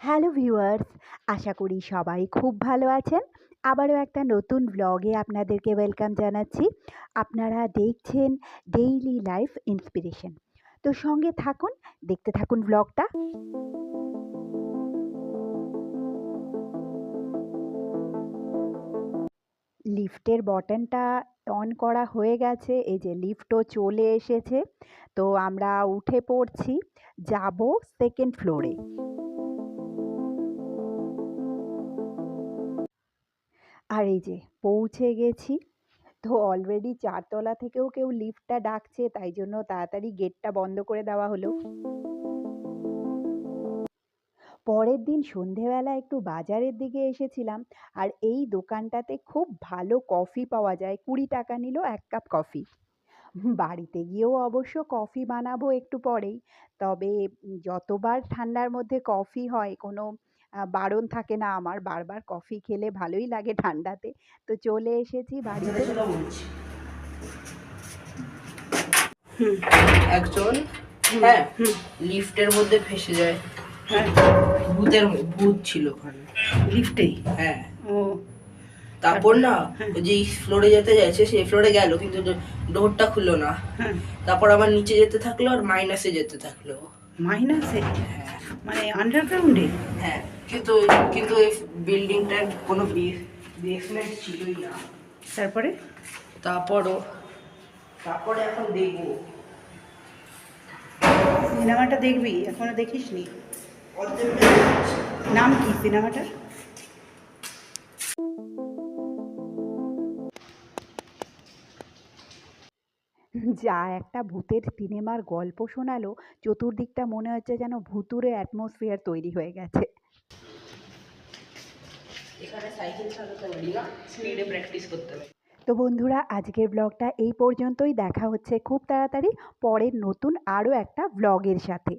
Hello viewers আশা করি সবাই খুব ভালো আছেন। আবারও একটা নতুন ব্লগে আপনাদেরকে ওয়েলকাম জানাচ্ছি। আপনারা দেখছেন ডেইলি লাইফ ইন্সপিরেশন তো সঙ্গে থাকুন, দেখতে থাকুন ব্লগটা লিফটের বটনটা অন করা হয়ে গেছে, এই যে লিফটও চলে এসেছে। তো আমরা উঠে পড়ছি, যাব সেকেন্ড ফ্লোরে আর এই যে পৌঁছে গেছি। তো অলরেডি চারতলা থেকেও কেউ লিফটটা ডাকছে, তাই জন্য তাড়াতাড়ি গেটটা বন্ধ করে দেওয়া হলো। পরের দিন সন্ধেবেলা একটু বাজারের দিকে এসেছিলাম, আর এই দোকানটাতে খুব ভালো কফি পাওয়া যায়। কুড়ি টাকা নিল এক কাপ কফি বাড়িতে গিয়েও অবশ্য কফি বানাবো একটু পরেই, তবে যতবার ঠান্ডার মধ্যে কফি হয় কোনো বারণ থাকে না আমার। বারবার কফি খেলে ভালোই লাগে ঠান্ডাতে। তো চলে এসেছি বাড়িতে। একজন হ্যাঁ লিফটের মধ্যে ফেসে যায়। হ্যাঁ। ভূতের ভূত ছিল ওখানে। লিফটেই? হ্যাঁ। ও। তারপর না ওই যে ফ্লোরে যেতে যাচ্ছে সেই ফ্লোরে গেল কিন্তু ডোরটা খুললো না। হ্যাঁ। তারপর আবার নিচে যেতে থাকল আর মাইনাসে যেতে থাকল। মাইনাসে হ্যাঁ। মানে আন্ডারগ্রাউন্ডে হ্যাঁ কিন্তু কিন্তু এই বিল্ডিংটার কোনো বেসমেন্ট ছিলই না। তারপরে? তারপরও তারপরে এখন দেখব। সিনেমাটা দেখবি? এখনও দেখিসনি? নি নাম কি সিনেমাটার? যা একটা ভূতের সিনেমার গল্প শোনালো চতুর্দিকটা মনে হচ্ছে যেন ভুতুরে অ্যাটমসফিয়ার তৈরি হয়ে গেছে। এখানে সাইকেল চালাতে পারি না স্পিডে প্র্যাকটিস করতে হবে তো বন্ধুরা আজকের ব্লগটা এই পর্যন্তই। দেখা হচ্ছে খুব তাড়াতাড়ি পরের নতুন আরও একটা ব্লগের সাথে।